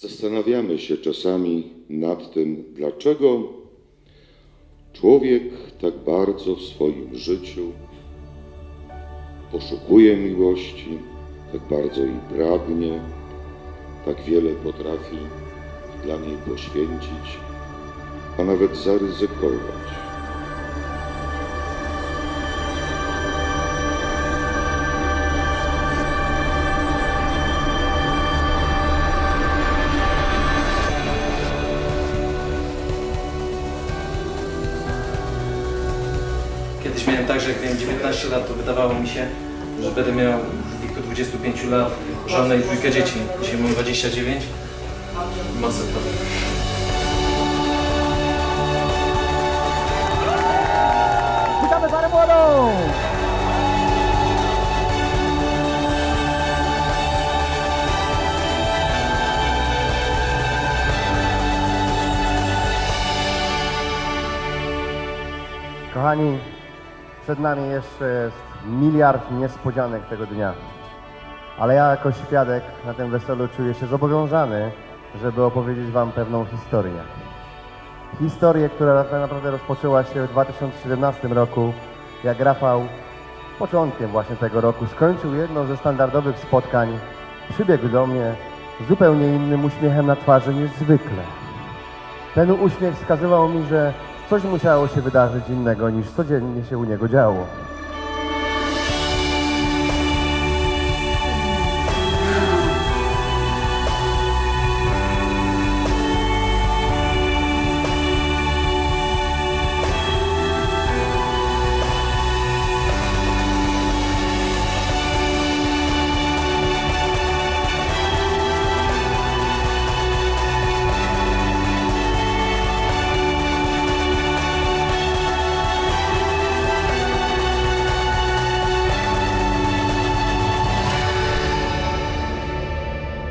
Zastanawiamy się czasami nad tym, dlaczego człowiek tak bardzo w swoim życiu poszukuje miłości, tak bardzo jej pragnie, tak wiele potrafi dla niej poświęcić, a nawet zaryzykować. Kiedyś miałem tak, że jak miałem 19 lat, to wydawało mi się, że będę miał w wieku 25 lat żonę i dwójkę dzieci. Dzisiaj mam 29 i masę pracy. Witamy parę młodą! Kochani, przed nami jeszcze jest miliard niespodzianek tego dnia. Ale ja jako świadek na tym weselu czuję się zobowiązany, żeby opowiedzieć Wam pewną historię. Historię, która tak naprawdę rozpoczęła się w 2017 roku, jak Rafał początkiem właśnie tego roku skończył jedno ze standardowych spotkań, przybiegł do mnie z zupełnie innym uśmiechem na twarzy niż zwykle. Ten uśmiech wskazywał mi, że coś musiało się wydarzyć innego niż codziennie się u niego działo.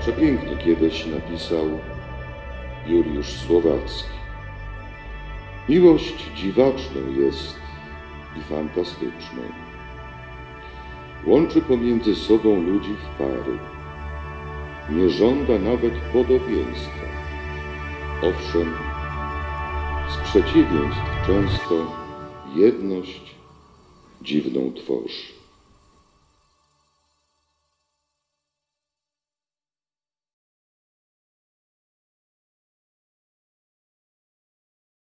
Przepięknie kiedyś napisał Juliusz Słowacki. Miłość dziwaczną jest i fantastyczną. Łączy pomiędzy sobą ludzi w pary. Nie żąda nawet podobieństwa. Owszem, z przeciwieństw często jedność dziwną tworzy.